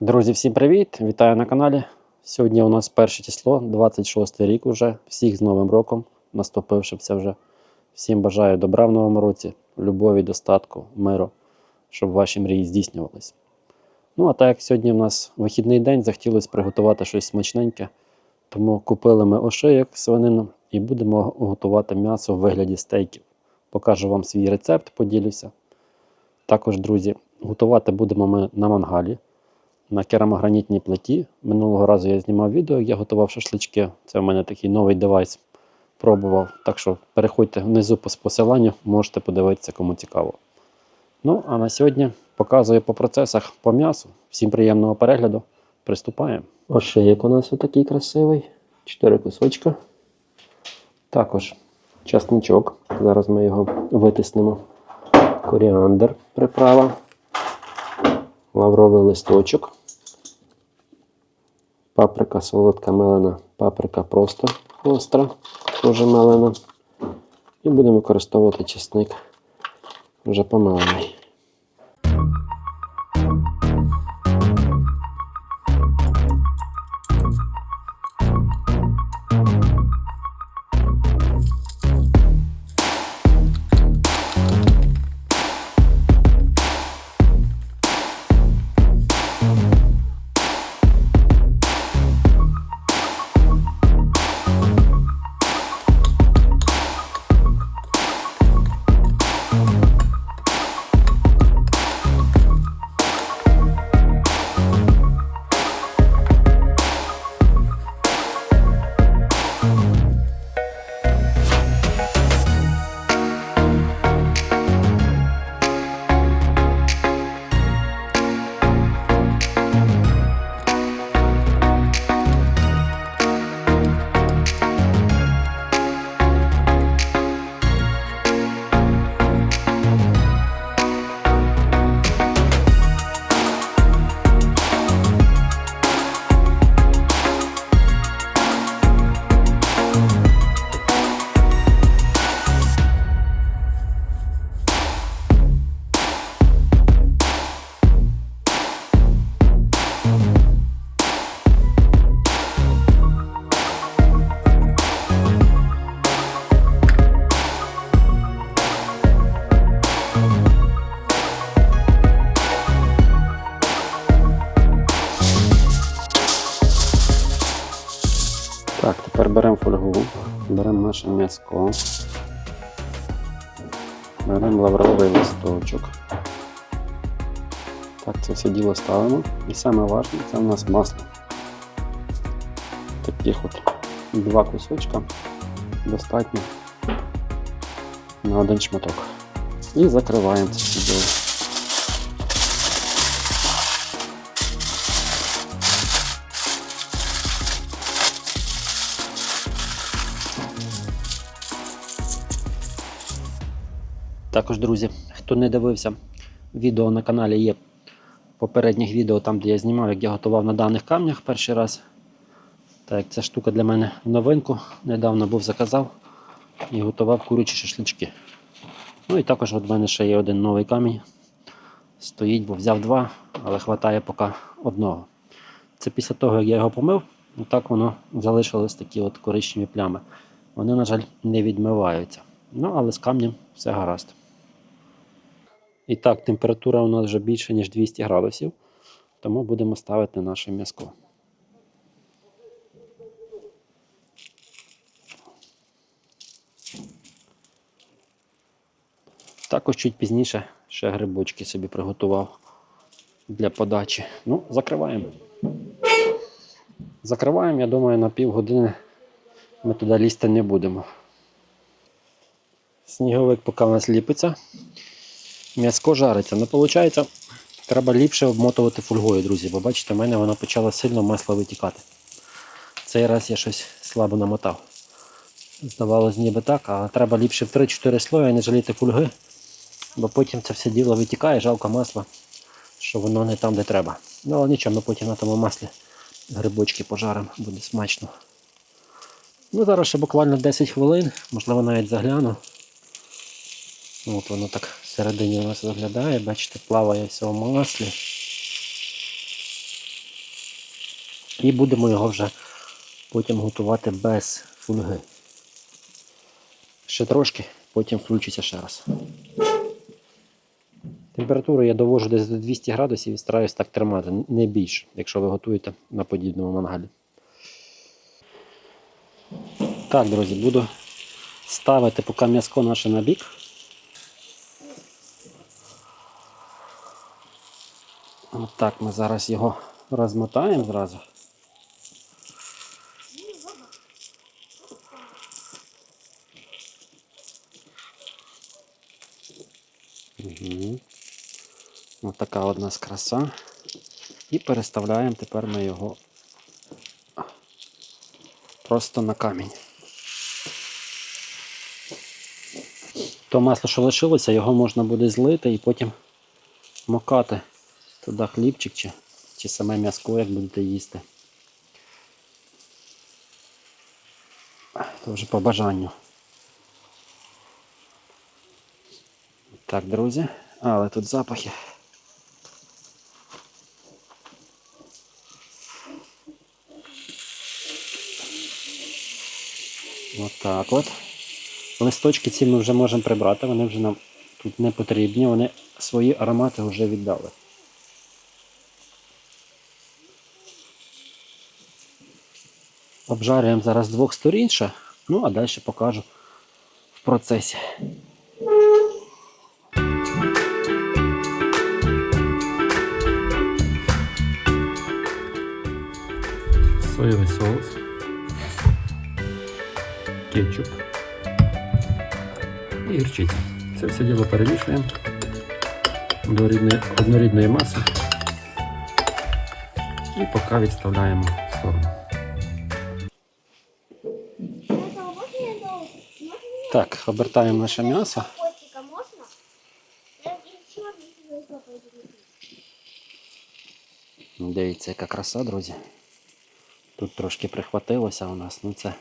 Друзі, всім привіт! Вітаю на каналі. Сьогодні у нас перше число, 26 рік уже. Всіх з Новим роком, наступивши вже. Всім бажаю добра в новому році, любові, достатку, миру, щоб ваші мрії здійснювались. Ну, а так як сьогодні у нас вихідний день, захотілося приготувати щось смачненьке. Тому купили ми ошийок свинину і будемо готувати м'ясо в вигляді стейків. Покажу вам свій рецепт, поділюся. Також, друзі, готувати будемо ми на мангалі на керамогранітній плиті. Минулого разу я знімав відео, як я готував шашлички. Це в мене такий новий девайс пробував. Так що переходьте внизу по посиланню, можете подивитися, кому цікаво. Ну, а на сьогодні показую по процесах по м'ясу. Всім приємного перегляду. Приступаємо. Ошиєк у нас отакий красивий. Чотири кусочка. Також часничок. Зараз ми його витиснемо. Коріандр приправа лавровий листочок, паприка солодка мелена, паприка просто остра, теж мелена. І будемо використовувати чесник вже помелений. Так, тепер беремо фольгу, беремо наше м'яско, беремо лавровий листочок. Так, це все діло ставимо. І саме важливе це у нас масло. Таких от два кусочка достатньо на один шматок. І закриваємо це все діло. Також, друзі, хто не дивився, відео на каналі є попередніх відео, там, де я знімав, як я готував на даних камнях перший раз. Так, ця штука для мене новинку. Недавно був заказав і готував курячі шашлички. Ну і також от в мене ще є один новий камінь. Стоїть, бо взяв два, але вистачає поки одного. Це після того, як я його помив, так воно залишилось такі от коричневі плями. Вони, на жаль, не відмиваються. Ну, але з камнем все гаразд. І так, температура у нас вже більше, ніж 200 градусів, тому будемо ставити наше м'яско. Також чуть пізніше ще грибочки собі приготував для подачі. Ну, закриваємо. Закриваємо, я думаю, на півгодини ми туди лізти не будемо. Сніговик поки в нас ліпиться. М'яско жариться. Ну, виходить, треба ліпше обмотувати фольгою, друзі, бо бачите, в мене вона почала сильно масло витікати. Цей раз я щось слабо намотав. Здавалось, ніби так, а треба ліпше в 3-4 слої не жаліти фольги, бо потім це все діло витікає, жалко масла, що воно не там, де треба. Ну, але нічого, ми потім на тому маслі грибочки пожаримо, буде смачно. Ну, зараз ще буквально 10 хвилин, можливо, навіть загляну. Ну, От воно так всередині у нас виглядає, бачите, плаває все в маслі. І будемо його вже потім готувати без фольги. Ще трошки, потім включиться ще раз. Температуру я довожу десь до 200 градусів і стараюсь так тримати, не більше, якщо ви готуєте на подібному мангалі. Так, друзі, буду ставити поки м'яско наше на бік. Отак ми зараз його розмотаємо зразу. Угу. Ось така от нас краса. І переставляємо тепер ми його просто на камінь. То масло, що лишилося, його можна буде злити і потім макати туди хлібчик чи, чи саме м'яско, як будете їсти. Це вже по бажанню. Так, друзі, але тут запахи. Отак от. Листочки ці ми вже можемо прибрати, вони вже нам тут не потрібні, вони свої аромати вже віддали. Обжарюємо зараз двох сторін ще, ну а далі покажу в процесі. Соєвий соус, кетчуп і гірчиця. Це все діло перемішуємо до рідної, однорідної маси і поки відставляємо в сторону. Так, обертаємо наше м'ясо. знаю, Дивіться, яка краса, друзі. Тут трошки прихватилося у нас, ну це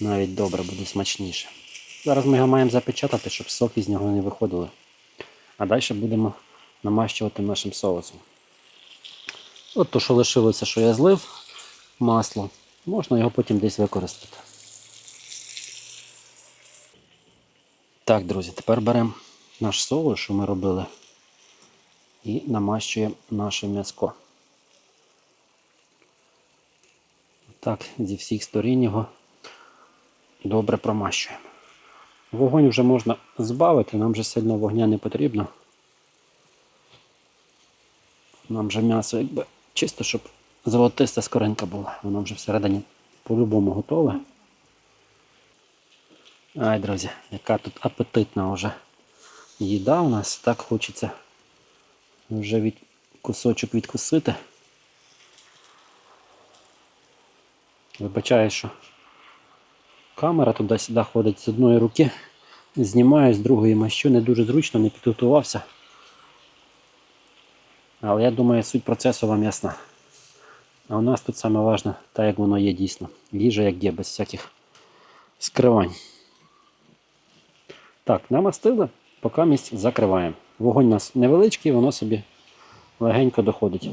навіть добре буде смачніше. Зараз ми його маємо запечатати, щоб соки з нього не виходили. А далі будемо намащувати нашим соусом. От то, що лишилося, що я злив масло, можна його потім десь використати. Так, друзі, тепер беремо наш соус, що ми робили, і намащуємо наше м'яско. Так, зі всіх сторін його добре промащуємо. Вогонь вже можна збавити, нам вже сильно вогня не потрібно. Нам вже м'ясо якби чисто, щоб золотиста скоринка була. Воно вже всередині по-любому готове. Ай, друзі, яка тут апетитна вже їда у нас. Так хочеться вже від кусочок відкусити. Вибачаю, що камера туди-сюди ходить з одної руки. Знімаю з другої мащу, не дуже зручно, не підготувався. Але я думаю, суть процесу вам ясна. А у нас тут саме важне, так як воно є дійсно. Їжа як є, без всяких скривань. Так, намастили, поки місць закриваємо. Вогонь у нас невеличкий, воно собі легенько доходить.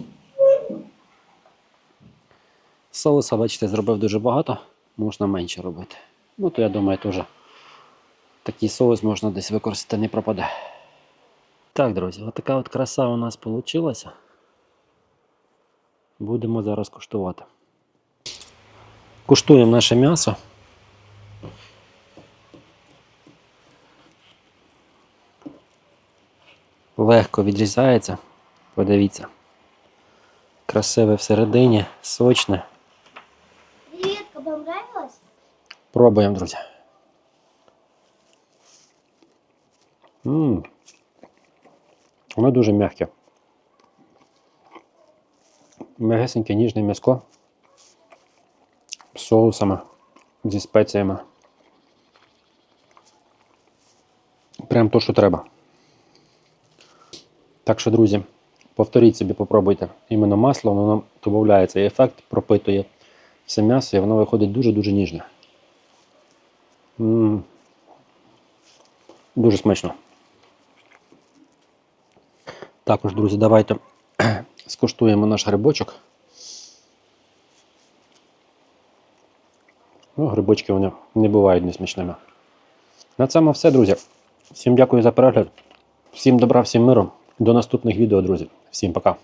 Соуса, бачите, зробив дуже багато, можна менше робити. Ну, то я думаю, теж такий соус можна десь використати, не пропаде. Так, друзі, отака от краса у нас вийшла. Будемо зараз куштувати. Куштуємо наше м'ясо. Легко відрізається. Подивіться. Красиве всередині, сочне. Креветка понравилась? Пробуємо, друзі. Ммм. Воно дуже м'яке. М'ягесеньке ніжне м'яско з соусами, зі спеціями. Прям то, що треба. Так що, друзі, повторіть собі, попробуйте. Іменно масло, воно додає цей ефект, пропитує все м'ясо і воно виходить дуже-дуже ніжне. М. Дуже смачно. Також, друзі, давайте скуштуємо наш грибочок. Ну, грибочки вони не бувають несмачними. На цьому все, друзі. Всім дякую за перегляд. Всім добра, всім миру. До наступних відео, друзі. Всім пока.